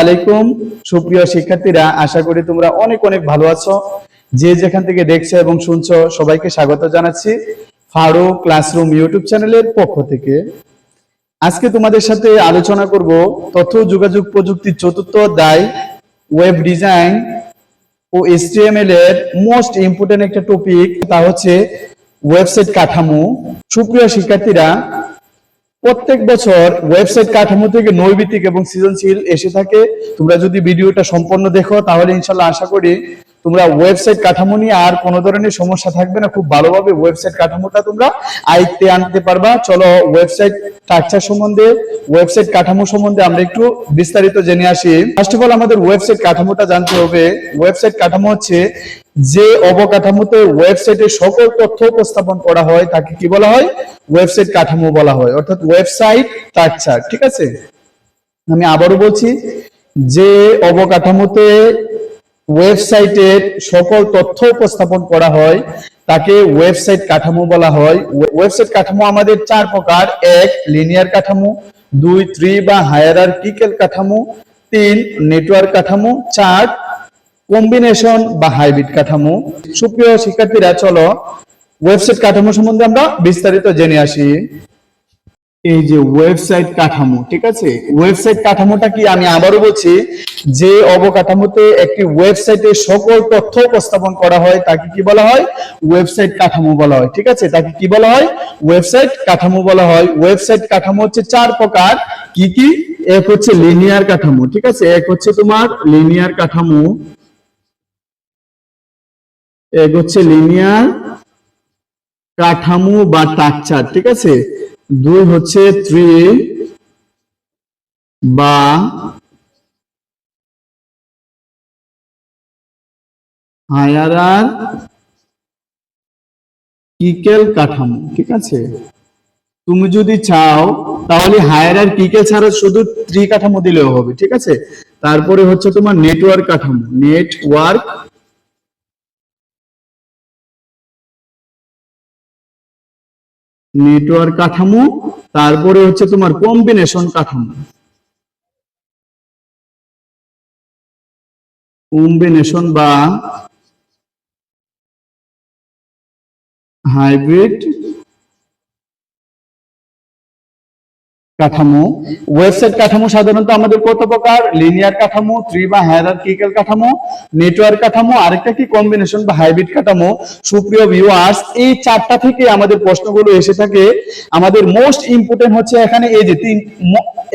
আলাইকুম। সুপ্রিয় শিক্ষার্থীরা, আশা করি তোমরা অনেক অনেক ভালো আছো। যে যেখান থেকে দেখছ এবং শুনছো, সবাইকে স্বাগত জানাচ্ছি ফারুক ক্লাসরুম ইউটিউব চ্যানেলের পক্ষ থেকে। আজকে তোমাদের সাথে আলোচনা করব তথ্য যোগাযোগ প্রযুক্তির চতুর্থ অধ্যায়, ওয়েব ডিজাইন ও এসটিএমএল এর মোস্ট ইম্পর্টেন্ট একটা টপিক, তা হচ্ছে ওয়েবসাইট কাঠামো। সুপ্রিয় শিক্ষার্থীরা প্রত্যেক বছর ওয়েবসাইট কাঠামো থেকে নৈবিতিক এবং সৃজনশীল এসে থাকে। তোমরা যদি ভিডিওটা সম্পন্ন দেখো, তাহলে ইনশাল্লাহ আশা করি তোমরা ওয়েবসাইট কাঠামো নিয়ে আর কোনো ধরনের সমস্যা থাকবে না। খুব ভালোভাবে ওয়েবসাইট কাঠামোটা তোমরা আয়ত্তে আনতে পারবা। চলো ওয়েবসাইট স্ট্রাকচার সম্বন্ধে ওয়েবসাইট কাঠামো সম্বন্ধে আমরা একটু বিস্তারিত জেনে আসি। ফার্স্ট অফ অল আমাদের ওয়েবসাইট কাঠামোটা জানতে হবে। ওয়েবসাইট কাঠামো হচ্ছে যে অবকাঠামোতে ওয়েবসাইটে সকল তথ্য উপস্থাপন করা হয়, তাকে কি বলা হয়? ওয়েবসাইট কাঠামো বলা হয়। অর্থাৎ ওয়েবসাইট স্ট্রাকচার ঠিক আছে? আমি আবারও বলছি, যে অবকাঠামোতে ওয়েবসাইটের সকল তথ্য উপস্থাপন করা হয়, তাকে ওয়েবসাইট কাঠামো বলা হয়। ওয়েবসাইট কাঠামো আমাদের চার প্রকার। এক লিনিয়ার কাঠামো। দুই থ্রি বা হায়ারার্কিক্যাল কাঠামো। তিন নেটওয়ার্ক কাঠামো। চার কম্বিনেশন বা হাইব্রিড কাঠামো। সুপ্রিয় শিক্ষার্থীরা, চলো ওয়েবসাইট কাঠামো সম্বন্ধে আমরা বিস্তারিত জেনে আসি। এই যে ওয়েবসাইট কাঠামো, ঠিক আছে? ওয়েবসাইট কাঠামোটা কি? আমি আবারও বলছি, যে অবকাঠামোতে একটি ওয়েবসাইটে সকল তথ্য উপস্থাপন করা হয়, তাকে কি বলা হয়? ওয়েবসাইট কাঠামো বলা হয়, ঠিক আছে? তাকে কি বলা হয়? ওয়েবসাইট কাঠামো বলা হয়। ওয়েবসাইট কাঠামো হচ্ছে চার প্রকার। কি কি? এক হচ্ছে লিনিয়ার কাঠামো, ঠিক আছে? এক হচ্ছে তোমার লিনিয়ার কাঠামো। এক হচ্ছে লিনিয়ার কাঠামো বা স্ট্রাকচার ঠিক আছে? দুই হচ্ছে থ্রি বা হায়ারার কিকেল কাঠামো, ঠিক আছে? তুমি যদি চাও, তাহলে হায়ারার কিকেল ছাড়া শুধু ত্রি কাঠামো দিলেও হবে, ঠিক আছে? তারপরে হচ্ছে তোমার নেটওয়ার্ক কাঠামো নেটওয়ার্ক নেটওয়ার্ক কাঠামো তারপরে হচ্ছে তোমার কম্বিনেশন কাঠামো। কম্বিনেশন বা হাইব্রিড কাঠামো। ওয়েবসাইট কাঠামো সাধারণত আমাদের কত প্রকার? লিনিয়ার কাঠামো থ্রি বা হায়ারার্কিক্যাল কাঠামো নেটওয়ার্ক কাঠামো, আরেকটা কি কম্বিনেশন বা হাইব্রিড কাঠামো, সুপ্রিয় ভিউয়ার্স এই চারটা থেকে আমাদের প্রশ্নগুলো এসে থাকে। আমাদের মোস্ট ইম্পর্টেন্ট হচ্ছে এখানে এই যে তিন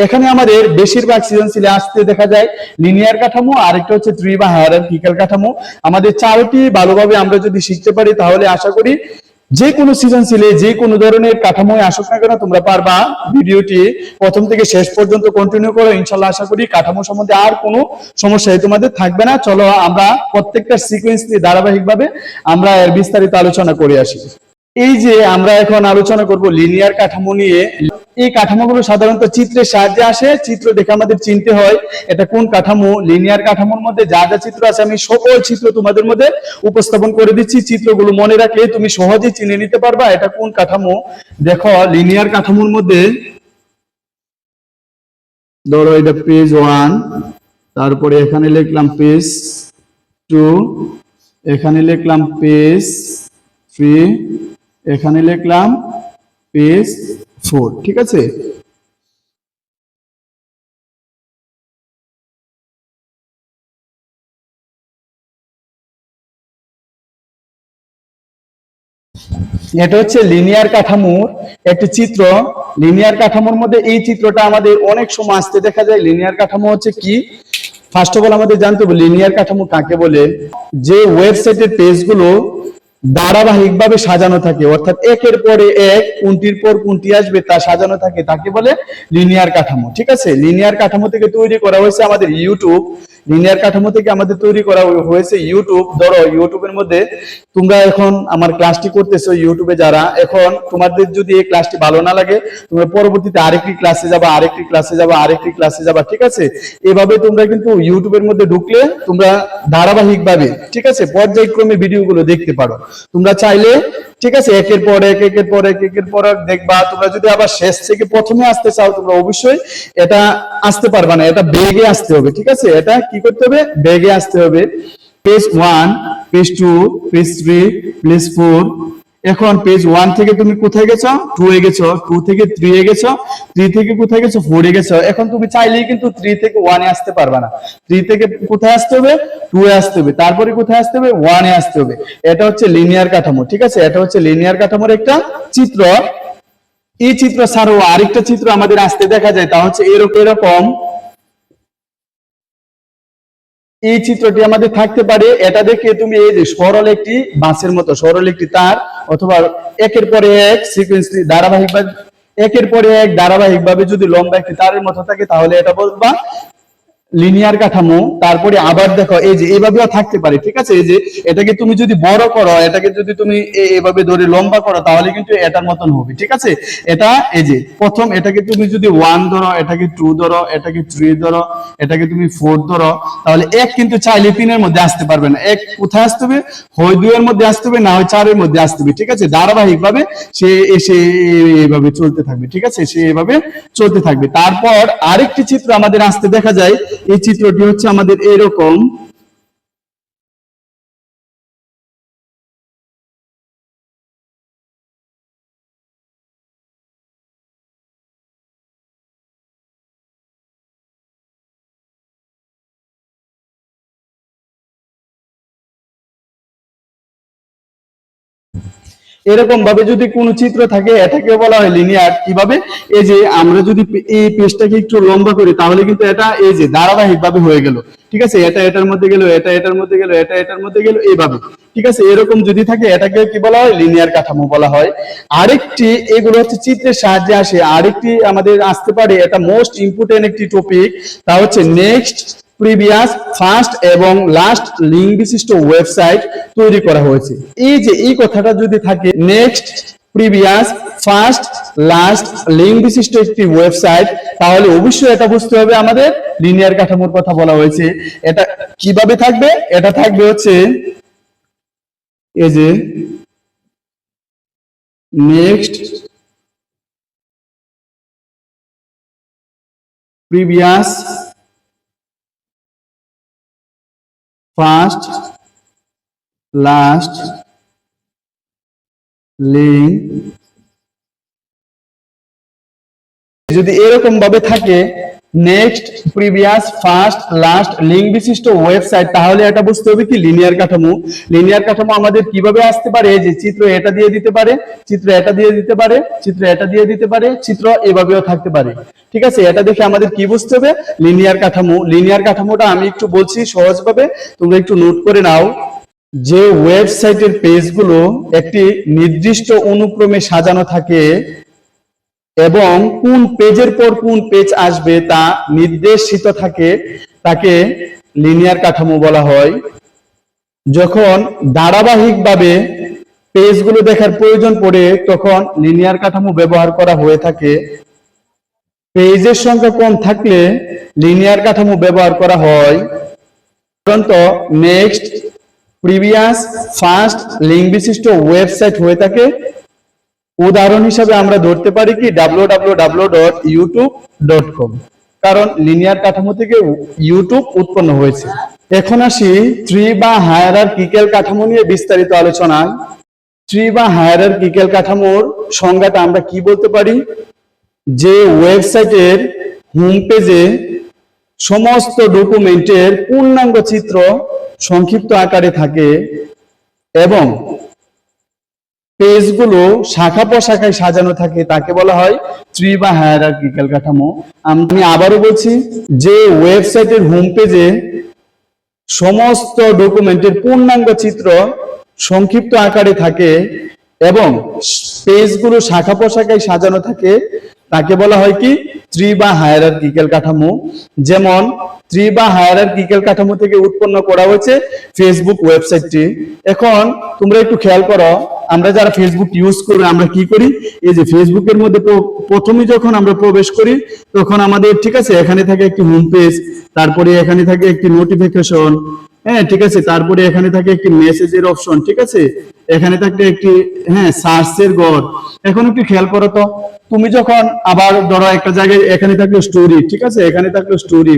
এখানে আমাদের বেশিরভাগ সৃজনশীলে আসতে দেখা যায় লিনিয়ার কাঠামো, আরেকটা হচ্ছে থ্রি বা হায়ারার্কিক্যাল কাঠামো। আমাদের চারটি ভালোভাবে আমরা যদি শিখতে পারি তাহলে আশা করি যে কোনো সৃজনশীলে যে কোনো ধরনের কাঠামোয় আসুক না কেন তোমরা পারবা। ভিডিওটি প্রথম থেকে শেষ পর্যন্ত কন্টিনিউ করো, ইনশাল্লাহ আশা করি কাঠামো সম্বন্ধে আর কোনো সমস্যায় তোমাদের থাকবে না। চলো আমরা প্রত্যেকটা সিকোয়েন্স নিয়ে ধারাবাহিকভাবে আমরা এর বিস্তারিত আলোচনা করে আসি। এই যে আমরা এখন আলোচনা করব লিনিয়ার কাঠামো নিয়ে। এই কাঠামোগুলো সাধারণত চিত্রের সাহায্যে আসে। চিত্র দেখে আমাদের চিনতে হয় এটা কোন কাঠামো লিনিয়ার কাঠামোর মধ্যে যা যা চিত্র আছে আমি সকল চিত্র তোমাদের মধ্যে উপস্থাপন করে দিচ্ছি। চিত্রগুলো মনে রাখলে তুমি সহজেই চিনে নিতে পারবা এটা কোন কাঠামো। দেখো লিনিয়ার কাঠামোর মধ্যে ধরো এটা পেজ ওয়ান তারপরে এখানে লিখলাম পেজ টু এখানে লিখলাম পেজ থ্রি এখানে লিখলাম পেজ ফোর, ঠিক আছে? এটা হচ্ছে লিনিয়ার কাঠামোর একটি চিত্র। লিনিয়ার কাঠামোর মধ্যে এই চিত্রটা আমাদের অনেক সময় আসতে দেখা যায়। লিনিয়ার কাঠামো হচ্ছে কি? ফার্স্ট অফ অল আমাদের জানতে হবে লিনিয়ার কাঠামো কাকে বলে? যে ওয়েবসাইটের পেজগুলো ধারাবাহিকভাবে সাজানো থাকে। অর্থাৎ একের পরে এক কোনটির পর কোনটি আসবে, তা সাজানো থাকে। তাকে বলে লিনিয়ার কাঠামো। ঠিক আছে? লিনিয়ার কাঠামো থেকে তৈরি করা হয়েছে আমাদের ইউটিউব লিনিয়ার কাঠামো থেকে আমাদের তৈরি করা হয়েছে ইউটিউব ধরো ইউটিউবের মধ্যে তোমরা এখন আমার ক্লাসটি করতেছো ইউটিউবে যারা, এখন তোমাদের যদি এই ক্লাসটি ভালো না লাগে, তোমরা পরবর্তীতে আরেকটি ক্লাসে যাবা, আরেকটি ক্লাসে যাবা, আরেকটি ক্লাসে যাবা, ঠিক আছে? এভাবে তোমরা কিন্তু ইউটিউবের মধ্যে ঢুকলে তোমরা ধারাবাহিকভাবে, ঠিক আছে? পর্যায়ক্রমে ভিডিওগুলো দেখতে পারো। তোমরা চাইলে ঠিক আছে, একের পর এক, একের পর এক, একের পর এক দেখবা। তোমরা যদি আবার শেষ থেকে প্রথমে আসতে চাও, তোমরা অবশ্যই এটা আসতে পারবা না, এটা বেগে আসতে হবে, ঠিক আছে? এটা কি করতে হবে? বেগে আসতে হবে। Page one page two page three page four এখন পেজ ওয়ান থেকে তুমি কোথায় গেছো? টু এ গেছো টু থেকে থ্রি এ গেছো থ্রি থেকে কোথায় গেছো? ফোর এ গেছো। এখন তুমি চাইলেই কিন্তু থ্রি থেকে ওয়ানে আসতে পারবে না। থ্রি থেকে কোথায় আসতে হবে? টু এ আসতে হবে। তারপরে কোথায় আসতে হবে? ওয়ানে আসতে হবে। এটা হচ্ছে লিনিয়ার কাঠামো, ঠিক আছে? এটা হচ্ছে লিনিয়ার কাঠামোর একটা চিত্র। এই চিত্র ছাড়াও আরেকটা চিত্র আমাদের আসতে দেখা যায়, তা হচ্ছে এরকম এরকম। এই চিত্রটি আমাদের থাকতে পারে। এটা দেখে তুমি এই যে সরল একটি বাঁশের মতো, সরল একটি তার। অথবা একের পরে এক সিকোয়েন্স ধারাবাহিক একের পরে এক ধারাবাহিকভাবে যদি লম্বা একটি তারের মতো থাকে, তাহলে এটা বলবা লিনিয়ার কাঠামো, তারপরে আবার দেখো, এই যে এইভাবেও থাকতে পারে, ঠিক আছে? এই যে এটাকে তুমি যদি বড় করো, এটাকে যদি তুমি এভাবে ধরে লম্বা করো, তাহলে কিন্তু এটার মতন হবে, ঠিক আছে? এটা, এই যে প্রথম এটাকে তুমি যদি ওয়ান ধরো, এটাকে টু ধরো, এটাকে থ্রি ধরো, এটাকে তুমি ফোর ধরো, তাহলে এক কিন্তু চাইলে তিনের মধ্যে আসতে পারবে না। এক কোথায় আসতে হবে? হয় দুইয়ের মধ্যে আসতে হবে, না হয় চারের মধ্যে আসতে হবে, ঠিক আছে? ধারাবাহিক ভাবে সে এসে এইভাবে চলতে থাকবে, ঠিক আছে? সে এভাবে চলতে থাকবে। তারপর আরেকটি চিত্র আমাদের আসতে দেখা যায় এই চিত্রটি হচ্ছে আমাদের এরকম। এরকম ভাবে যদি কোনো চিত্র থাকে, এটাকে বলা হয় লিনিয়ার কীভাবে? এই যে আমরা যদি এই পেজটাকে একটু লম্বা করি, তাহলে কিন্তু এটা এই যে ধারাবাহিক ভাবে হয়ে গেল। ঠিক আছে? এটা এটার মধ্যে গেল, এটা এটার মধ্যে গেল, এটা এটার মধ্যে গেল, এইভাবে। ঠিক আছে? এরকম যদি থাকে, এটাকে কি বলা হয়? লিনিয়ার কাঠামো বলা হয়। আরেকটি, এগুলো হচ্ছে চিত্রের সাহায্যে আসে। আরেকটি আমাদের আসতে পারে, এটা মোস্ট ইম্পর্টেন্ট একটি টপিক তা হচ্ছে নেক্সট প্রিভিয়াস ফার্স্ট এবং লাস্ট লিঙ্ক বিশিষ্ট ওয়েবসাইট তৈরি করা হয়েছে। এই যে, এই কথাটা যদি থাকে next previous first last link বিশিষ্ট একটি ওয়েবসাইট তাহলে অবশ্যই এটা বুঝতে হবে আমাদের লিনিয়ার কাঠামোর কথা বলা হয়েছে। এটা কীভাবে থাকবে? এটা থাকবে হচ্ছে এই যে next previous first last link যদি এরকম ভাবে থাকে next previous first last link বিশিষ্ট ওয়েবসাইট তাহলে এটা বুঝতে হবে কি লিনিয়ার কাঠামো? লিনিয়ার কাঠামো আমাদের কীভাবে আসতে পারে? যে চিত্র এটা দিয়ে দিতে পারে, চিত্র এটা দিয়ে দিতে পারে, চিত্র এটা দিয়ে দিতে পারে, চিত্র এভাবেও থাকতে পারে। ঠিক আছে? এটা দেখে আমাদের কি বুঝতে হবে? লিনিয়ার কাঠামো। লিনিয়ার কাঠামোটা আমি একটু বলছি সহজভাবে, তোমরা একটু নোট করে নাও। যে ওয়েবসাইটের পেজগুলো একটি নির্দিষ্ট অনুক্রমে সাজানো থাকে এবং কোন পেজের পর কোন পেজ আসবে তা নির্দেশিত থাকে, তাকে লিনিয়ার কাঠামো বলা হয়। যখন ধারাবাহিকভাবে পেজগুলো দেখার প্রয়োজন পড়ে, তখন লিনিয়ার কাঠামো ব্যবহার করা হয়ে থাকে। পেজের সংখ্যা কম থাকলে লিনিয়ার কাঠামো ব্যবহার করা হয়। নেক্সট প্রিভিয়াস ফার্স্ট লিঙ্ক বিশিষ্ট ওয়েবসাইট হয়ে থাকে। উদাহরণ হিসাবে আমরা ধরতে পারি কি www.youtube.com কারণ লিনিয়ার কাঠামো থেকে ইউটিউব উৎপন্ন হয়েছে। এখন আসি ট্রি বা হায়ারার্কিক্যাল কাঠামো নিয়ে বিস্তারিত আলোচনায়। ট্রি বা হায়ারার্কিক্যাল কাঠামোর সংজ্ঞাটা আমরা কি বলতে পারি? যে ওয়েবসাইটের হোম পেজে সমস্ত ডকুমেন্টের পূর্ণাঙ্গ চিত্র সংক্ষিপ্ত আকারে থাকে এবং পেজগুলো শাখা প্রশাখায় সাজানো থাকে, তাকে বলা হয় ট্রি বা হায়ারার্কিক্যাল কাঠামো। আমি আবারও বলছি, যে ওয়েবসাইটের হোম পেজে সমস্ত ডকুমেন্টের পূর্ণাঙ্গ চিত্র সংক্ষিপ্ত আকারে থাকে এবং পেজগুলো শাখা প্রশাখায় সাজানো থাকে, তাকে বলা হয় কি? ট্রি বা হায়ারার্কিক্যাল কাঠামো। যেমন ট্রি বা হায়ারার্কিক্যাল কাঠামো থেকে উৎপন্ন করা হয়েছে ফেসবুক ওয়েবসাইটটি এখন তোমরা একটু খেয়াল করো আমরা যারা ফেসবুক ইউজ করি, আমরা কি করি? এই যে ফেসবুকের মধ্যে প্রথমে যখন আমরা প্রবেশ করি, তখন আমাদের, ঠিক আছে, এখানে থাকে একটি হোম পেজ তারপরে এখানে থাকে একটি নোটিফিকেশন হ্যাঁ ঠিক আছে, তারপরে এখানে থাকে একটি মেসেজের অপশন ঠিক আছে? এখানে থাকে একটি হ্যাঁ সার্চের গড়। এখন একটু খেয়াল করো তো? তুমি যখন আবার ধরো একটা জায়গায়, এখানে থাকল স্টোরি ঠিক আছে? এখানে থাকল স্টোরি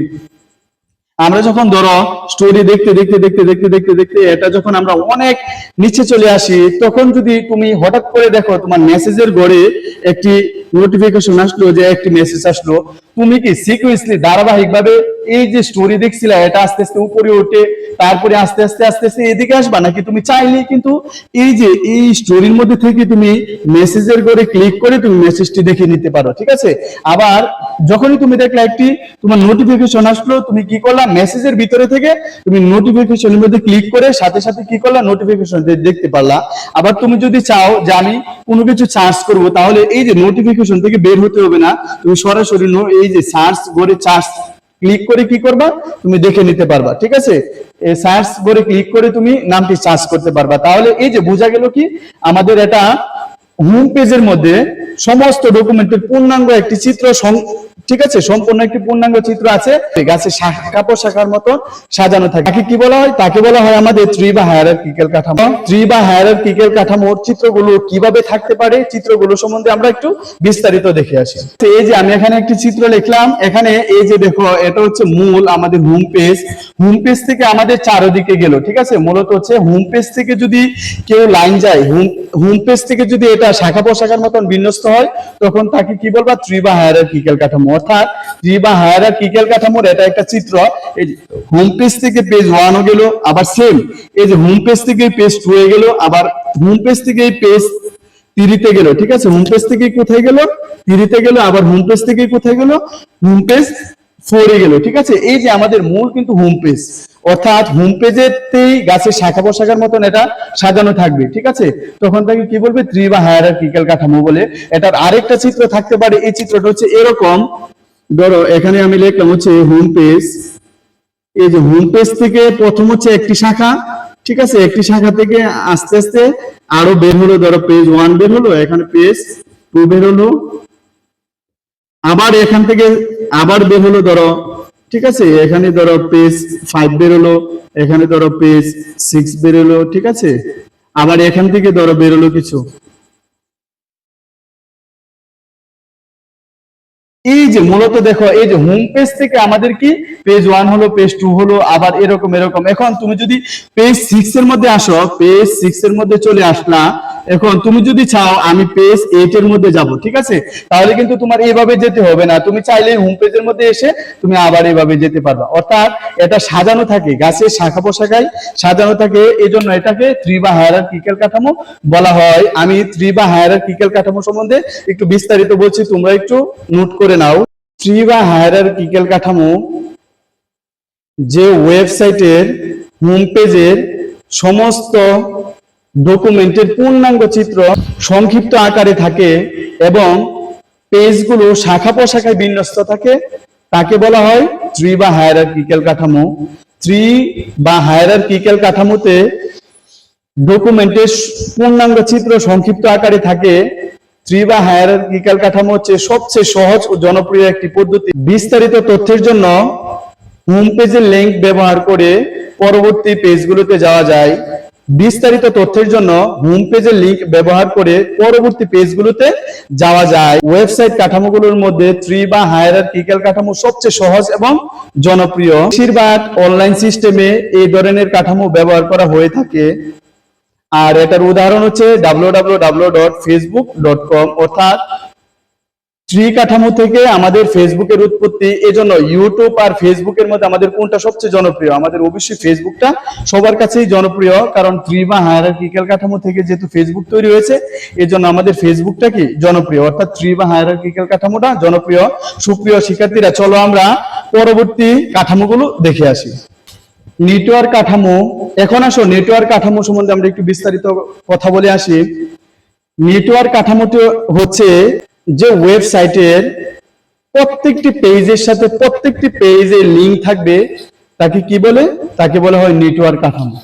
আমরা যখন ধরো স্টোরি দেখতে দেখতে দেখতে দেখতে দেখতে দেখতে এটা যখন আমরা অনেক নিচে চলে আসি, তখন যদি তুমি হঠাৎ করে দেখো তোমার মেসেজের গড়ে একটি নোটিফিকেশন আসলো যে একটি মেসেজ আসলো, তুমি কি সিকুয়েন্সলি ধারাবাহিক ভাবে এই যে স্টোরি দেখছিলে, এটা আস্তে আস্তে উপরে ওঠে, তারপরে আস্তে আস্তে আস্তে আস্তে এদিকে আসবা? নাকি তুমি চাইলে কিন্তু এই যে এই স্টোরির মধ্যে থেকে তুমি মেসেজের করে ক্লিক করে তুমি মেসেজটি দেখে নিতে পারো, ঠিক আছে? আবার যখনই তুমি দেখলে একটি তোমার নোটিফিকেশন আসলো, তুমি কি করলা? মেসেজের ভিতরে থেকে তুমি নোটিফিকেশনের মধ্যে ক্লিক করে সাথে সাথে কি করলা? নোটিফিকেশন দেখতে পারলা। আবার তুমি যদি চাও যে আমি কোনো কিছু সার্চ করব, তাহলে এই যে নোটিফিকেশন থেকে বের হতে হবে না। তুমি সরাসরি এই যে সার্চ করে চার্জ ক্লিক করে কি করবা? তুমি দেখে নিতে পারবা, ঠিক আছে? সার্চ করে ক্লিক করে তুমি নামটি সার্চ করতে পারবা। তাহলে এই যে বোঝা গেল কি? আমাদের এটা হোম পেজের মধ্যে সমস্ত ডকুমেন্টের পূর্ণাঙ্গ একটি চিত্র ঠিক আছে? সম্পূর্ণ একটি পূর্ণাঙ্গ চিত্র আছে। গাছে শাখা পোশাকার মতো সাজানো থাকে। তাকে কি বলা হয়? তাকে বলা হয় আমাদের ট্রি বা হায়ারার্কিক্যাল কাঠামো। ট্রি বা হায়ারার্কিক্যাল কাঠামোর চিত্রগুলো কীভাবে থাকতে পারে? চিত্রগুলো সম্বন্ধে আমরা একটু বিস্তারিত দেখে আসি। তো এই যে আমি এখানে একটি চিত্র লিখলাম। এখানে এই যে দেখো, এটা হচ্ছে মূল আমাদের হোম পেজ হোম পেজ থেকে আমাদের চারদিকে গেল, ঠিক আছে? মূলত হচ্ছে হোম পেজ থেকে যদি কেউ লাইন যায় হোম হোম পেজ থেকে যদি এটা শাখা পোশাকার মতন বিন্যস্ত হয়, তখন তাকে কি বলবা? ট্রি বা হায়ারার্কিক্যাল কাঠামো অর্থাৎ ট্রি বা হায়ারার্কিক্যাল কাঠামোর এটা একটা চিত্র। এই হোম পেজ থেকে পেজ ওয়ান গেল, আবার সেম এই যে হোম পেজ থেকে পেজ টু এ গেল, আবার হোম পেজ থেকে পেজ তিরিতে গেল, ঠিক আছে? হোম পেজ থেকে কোথায় গেল? তিরিতে গেল, আবার হোম পেজ থেকে কোথায় গেল? হোম পেজ ফোরে গেল, ঠিক আছে? এই যে আমাদের মূল কিন্তু হোম পেজ অর্থাৎ হোম পেজেতেই গাছের শাখা পোশাকার মতন এটা সাজানো থাকবে, ঠিক আছে? তখন তাকে কি বলবে? ত্রি বা হায়ারার্কিক্যাল কাঠামো বলে। এটার আরেকটা চিত্র থাকতে পারে, এই চিত্রটা হচ্ছে এরকম। ধরো, এখানে আমি লিখলাম হচ্ছে হোম পেজ এই যে হোম পেজ থেকে প্রথম হচ্ছে একটি শাখা, ঠিক আছে? একটি শাখা থেকে আস্তে আস্তে আরও বের হলো, ধরো পেজ ওয়ান বের হলো, এখানে পেজ টু বের হলো। আবার এখান থেকে আবার বের হলো, ধরো ঠিক আছে? এখানে ধরো পেজ ফাইভ বের হলো এখানে ধরো পেজ সিক্স বের হলো ঠিক আছে? আবার এখান থেকে ধরো বের হলো কিছু। এই যে মূলত দেখো, এই যে হোম পেজ থেকে আমাদের কি? পেজ ওয়ান হলো পেজ টু হলো, আবার এরকম এরকম। এখন তুমি যদি পেজ সিক্স এর মধ্যে আসো পেজ সিক্স এর মধ্যে চলে আসলা এখন তুমি যদি চাও, আমি পেজ এইট এর মধ্যে যাব, ঠিক আছে? তাহলে কিন্তু তোমার এইভাবে যেতে হবে না। তুমি চাইলে হোম পেজের মধ্যে এসে তুমি আবার এইভাবে যেতে পারবা। অর্থাৎ এটা সাজানো থাকে গাছের শাখা পোশাকায় সাজানো থাকে। এই জন্য এটাকে থ্রি বা হায়ারার্কিক্যাল কাঠামো বলা হয়। আমি থ্রি বা হায়ারার্কিক্যাল কাঠামো সম্বন্ধে একটু বিস্তারিত বলছি, তোমরা একটু নোট করে নাও। থ্রি বা হায়ারার্কিক্যাল কাঠামো যে ওয়েবসাইটের হোম পেজের সমস্ত ডকুমেন্টের পূর্ণাঙ্গ চিত্র সংক্ষিপ্ত আকারে থাকে এবং পেজগুলো শাখা পোশাখায় বিন্যস্ত থাকে। তাকে বলা হয় ট্রি বা হায়ারার্কিক্যাল কাঠামো। ট্রি বা হায়ারার্কিক্যাল কাঠামোতে ডকুমেন্টের পূর্ণাঙ্গ চিত্র সংক্ষিপ্ত আকারে থাকে। ট্রি বা হায়ারার্কিক্যাল কাঠামো হচ্ছে সবচেয়ে সহজ ও জনপ্রিয় একটি পদ্ধতি। বিস্তারিত তথ্যের জন্য হোম পেজের লিংক ব্যবহার করে পরবর্তী পেজগুলোতে যাওয়া যায়। বিস্তারিত তথ্যের জন্য হোম পেজের লিংক ব্যবহার করে পরবর্তী পেজগুলোতে যাওয়া যায়। ওয়েবসাইট কাঠামোগুলোর মধ্যে ট্রি বা হায়ার হায়ারার্কিক্যাল কাঠামো সবচেয়ে সহজ এবং জনপ্রিয়। বেশিরভাগ অনলাইন সিস্টেমে এই ধরনের কাঠামো ব্যবহার করা হয়ে থাকে। আর এটার উদাহরণ হচ্ছে www.facebook.com অর্থাৎ ট্রি কাঠামো থেকে আমাদের ফেসবুকের উৎপত্তি, এজন্য ইউটিউব আর ফেসবুকের মধ্যে আমাদের কোনটা সবচেয়ে জনপ্রিয়? আমাদের অবশ্যই ফেসবুকটা সবার কাছেই জনপ্রিয়, কারণ বা হায়ারার্কিক্যাল কাঠামো থেকে যেহেতু ফেসবুক তৈরি হয়েছে, এজন্য আমাদের ফেসবুকটা কি? জনপ্রিয়। অর্থাৎ বা হায়ারার্কিক্যাল কাঠামোটা জনপ্রিয়। সুপ্রিয় শিক্ষার্থীরা, চলো আমরা পরবর্তী কাঠামোগুলো দেখে আসি। নেটওয়ার্ক কাঠামো। এখন আসো, নেটওয়ার্ক কাঠামো সম্বন্ধে আমরা একটু বিস্তারিত কথা বলে আসি। নেটওয়ার্ক কাঠামোটি হচ্ছে যে ওয়েবসাইটের প্রত্যেকটি পেজের সাথে প্রত্যেকটি পেজে লিংক থাকবে, তাকে কি বলে? তাকে বলা হয় নেটওয়ার্ক কাঠামো।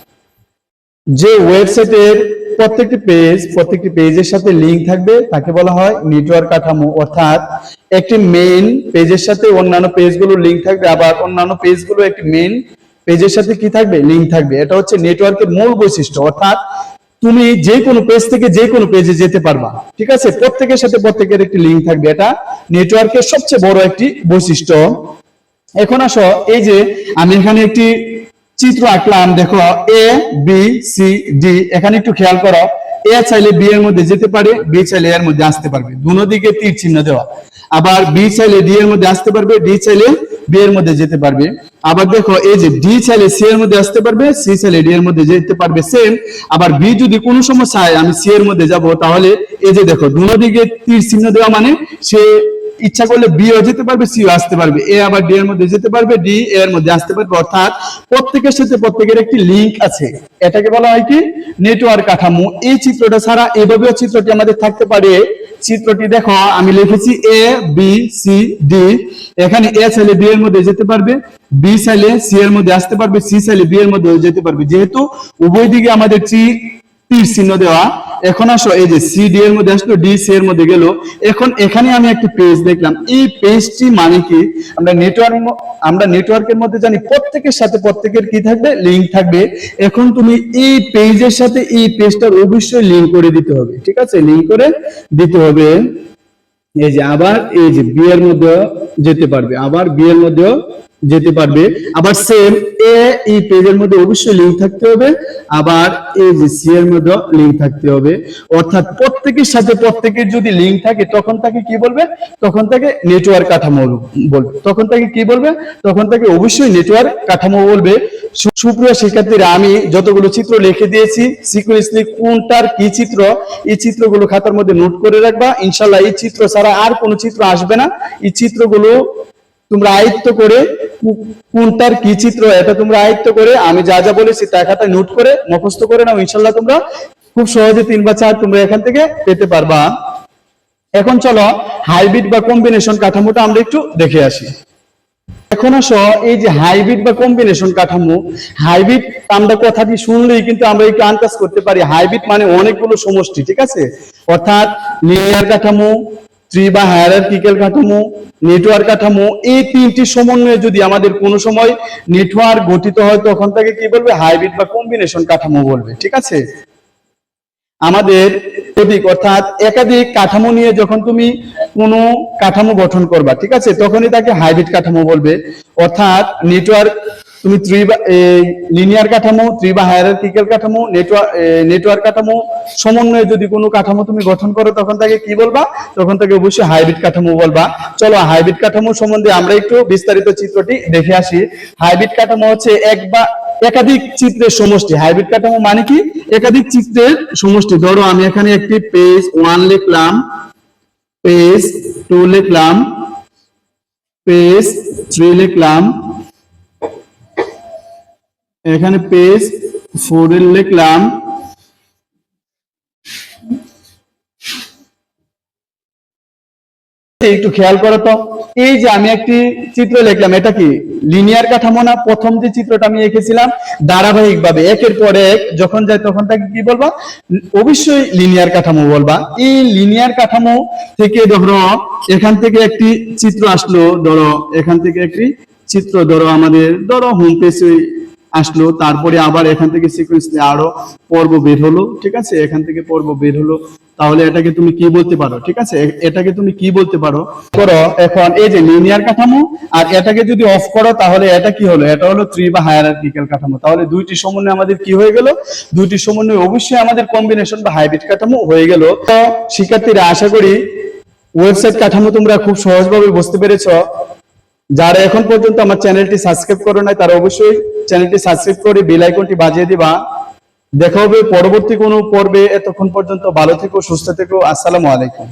যে ওয়েবসাইটের প্রত্যেকটি পেজ, প্রত্যেকটি পেজের সাথে লিংক থাকবে, তাকে বলা হয় নেটওয়ার্ক কাঠামো। অর্থাৎ একটি মেইন পেজের সাথে অন্যান্য পেজগুলো লিংক থাকবে, আবার অন্যান্য পেজগুলো একটি মেইন পেজের সাথে কি থাকবে? লিঙ্ক থাকবে। এটা হচ্ছে নেটওয়ার্কের মূল বৈশিষ্ট্য। অর্থাৎ তুমি যে কোনো পেজ থেকে যে কোনো পেজে যেতে পারবা। ঠিক আছে? প্রত্যেকের সাথে প্রত্যেকের একটি লিঙ্ক থাকবে এটা। নেটওয়ার্কের সবচেয়ে বড় একটি বৈশিষ্ট্য। এখন আসো, এই যে আমি এখানে একটি চিত্র আঁকলাম, দেখো এ বি সি ডি এখানে একটু খেয়াল করো এ চাইলে বি এর মধ্যে যেতে পারে বি চাইলে এর মধ্যে আসতে পারবে। দুনো দিকে তীর চিহ্ন দেওয়া। আবার বি চাইলে ডি এর মধ্যে আসতে পারবে ডি চাইলে বি এর মধ্যে যেতে পারবে। আবার দেখো, এই যে ডি চাইলে সি এর মধ্যে আসতে পারবে সি চাইলে ডি এর মধ্যে যেতে পারবে সেম আবার বি যদি কোনো সময় চায় আমি সি এর মধ্যে যাব, তাহলে এই যে দেখো দুনো দিকে তীর চিহ্ন দেওয়া মানে সে ইচ্ছা করলে বি ও যেতে পারবে সি ও আসতে পারবে। এ আবার ডি এর মধ্যে যেতে পারবে ডি এ এর মধ্যে আসতে পারবে। অর্থাৎ প্রত্যেকের সাথে প্রত্যেকের একটি লিংক আছে। এটাকে বলা হয় কি? নেটওয়ার্ক কাঠামো। এই চিত্রটা ছাড়া এভাবেও চিত্রটি আমাদের থাকতে পারে। চিত্রটি দেখো, আমি লিখেছি এ বি সি ডি এখানে এ চাইলে বি এর মধ্যে যেতে পারবে বি চাইলে সি এর মধ্যে আসতে পারবে সি চাইলে বি এর মধ্যে যেতে পারবে। যেহেতু উভয় দিকে আমাদের তীর চিহ্ন দেওয়া। এখন আসো, এই যে সি ডি এর মধ্যে আসলো ডি সি এর মধ্যে গেল। এখন এখানে আমি একটি পেজ দেখলাম। এই পেজটি মানে কি? আমরা নেটওয়ার্ক আমরা নেটওয়ার্কের মধ্যে জানি প্রত্যেকের সাথে প্রত্যেকের কি থাকবে? লিংক থাকবে। এখন তুমি এই পেজের সাথে এই পেজটার অবশ্যই লিংক করে দিতে হবে। ঠিক আছে? লিংক করে দিতে হবে। এই যে আবার এই যে বি এর মধ্যে যেতে পারবে। আবার বি এর মধ্যেও যেতে পারবে। আবার সেম এ এই পেজের মধ্যে অবশ্যই লিংক থাকতে হবে। আবার এ যে সি এর মধ্যে লিংক থাকতে হবে। অর্থাৎ প্রত্যেকের সাথে প্রত্যেকের যদি লিংক থাকে, তখন তাকে কি বলবে? তখন তাকে নেটওয়ার্ক কাঠামো বলবে। তখন তাকে কি বলবে? তখন তাকে অবশ্যই নেটওয়ার্ক কাঠামো বলবে। সুপ্রিয় শিক্ষার্থীরা, আমি যতগুলো চিত্র লিখে দিয়েছি সিকুয়েন্সলি কোনটার কি চিত্র, এই চিত্রগুলো খাতার মধ্যে নোট করে রাখবা। ইনশাল্লাহ এই চিত্র ছাড়া আর কোনো চিত্র আসবে না। এই চিত্রগুলো তোমরা আয়ত্ত করে কোনটার কি চিত্র, এটা তোমরা আয়ত্ত করে, আমি যা যা বলেছি তা খাতায় নোট করে, মুখস্থ করে নাও ইনশাল্লাহ তোমরা খুব সহজে তিন বা চার তোমরা এখান থেকে পেতে পারবা। এখন চলো, হাইব্রিড বা কম্বিনেশন কাঠামোটা আমরা একটু দেখে আসি। এখন আসো, এই যে হাইব্রিড বা কম্বিনেশন কাঠামো, হাইব্রিড আমরা কথাটি শুনলেই কিন্তু আমরা একটু আন্দাজ করতে পারি। হাইব্রিড মানে অনেকগুলো সমষ্টি, ঠিক আছে? অর্থাৎ লিনিয়ার কাঠামো ট্রি বা হায়ারার্কিক্যাল কাঠামো নেটওয়ার্ক কাঠামো, এই তিনটি সমন্বয়ে যদি আমাদের কোনো সময় নেটওয়ার্ক গঠিত হয়, তখন তাকে কি বলবে? হাইব্রিড বা কম্বিনেশন কাঠামো বলবে, ঠিক আছে? আমাদের একাধিক অর্থাৎ একাধিক কাঠামো নিয়ে যখন তুমি কোনো কাঠামো গঠন করবা, ঠিক আছে? তখনই তাকে হাইব্রিড কাঠামো বলবে। অর্থাৎ নেটওয়ার্ক তুমি ত্রি বা লিনিয়ার কাঠামো ত্রি বা হায়ারার্কিক্যাল কাঠামো নেটওয়ার্ক নেটওয়ার্ক কাঠামো, সমন্বয়ে যদি কোনো কাঠামো তুমি গঠন করো, তখন তাকে কি বলবা? তখন তাকে অবশ্যই হাইব্রিড কাঠামো বলবা। চলো হাইব্রিড কাঠামো সম্বন্ধে আমরা একটু বিস্তারিত চিত্রটি দেখে আসি। হাইব্রিড কাঠামো হচ্ছে এক বা একাধিক চিত্রের সমষ্টি। হাইব্রিড কাঠামো মানে কি? একাধিক চিত্রের সমষ্টি। ধরো, আমি এখানে একটি পেজ ওয়ান লিখলাম পেজ টু লিখলাম পেজ থ্রি লিখলাম এখানে পেজ ফোর লিখলাম। একটু খেয়াল করো তো। এই যে আমি একটি চিত্র লিখলাম, এটা কি? লিনিয়ার কাঠামো না? প্রথম যে চিত্রটা আমি এঁকেছিলাম ধারাবাহিক ভাবে একের পর এক, যখন যায় তখন তাকে কি বলবা? অবশ্যই লিনিয়ার কাঠামো বলবা। এই লিনিয়ার কাঠামো থেকে ধরো, এখান থেকে একটি চিত্র আসলো, ধরো, এখান থেকে একটি চিত্র ধরো আমাদের, ধরো হোম পেজে আসলো, তারপরে আবার এখান থেকে সিকোয়েন্স আরও পর্ব বের হলো, ঠিক আছে? এখান থেকে পর্ব বের হলো। তাহলে এটাকে তুমি কি বলতে পারো, ঠিক আছে? এটাকে তুমি কি বলতে পারো? করো, এখন এই যে লিনিয়ার কাঠামো, আর এটাকে যদি অফ করো, তাহলে এটা কি হলো? এটা হলো থ্রি বা হায়ারার্কিক্যাল কাঠামো। তাহলে দুইটি সমন্বয় আমাদের কি হয়ে গেল? দুইটি সমন্বয় অবশ্যই আমাদের কম্বিনেশন বা হাইব্রিড কাঠামো হয়ে গেল। তো শিক্ষার্থীরা, আশা করি ওয়েবসাইট কাঠামো তোমরা খুব সহজভাবে বুঝতে পেরেছ। যারা এখন পর্যন্ত আমার চ্যানেলটি সাবস্ক্রাইব করে নাই, তারা অবশ্যই চ্যানেলটি সাবস্ক্রাইব করে বেল আইকনটি বাজিয়ে দিবা। দেখা হবে পরবর্তী কোনো পর্বে। এতক্ষণ পর্যন্ত ভালো থেকো, সুস্থ থেকো। আসসালামু আলাইকুম।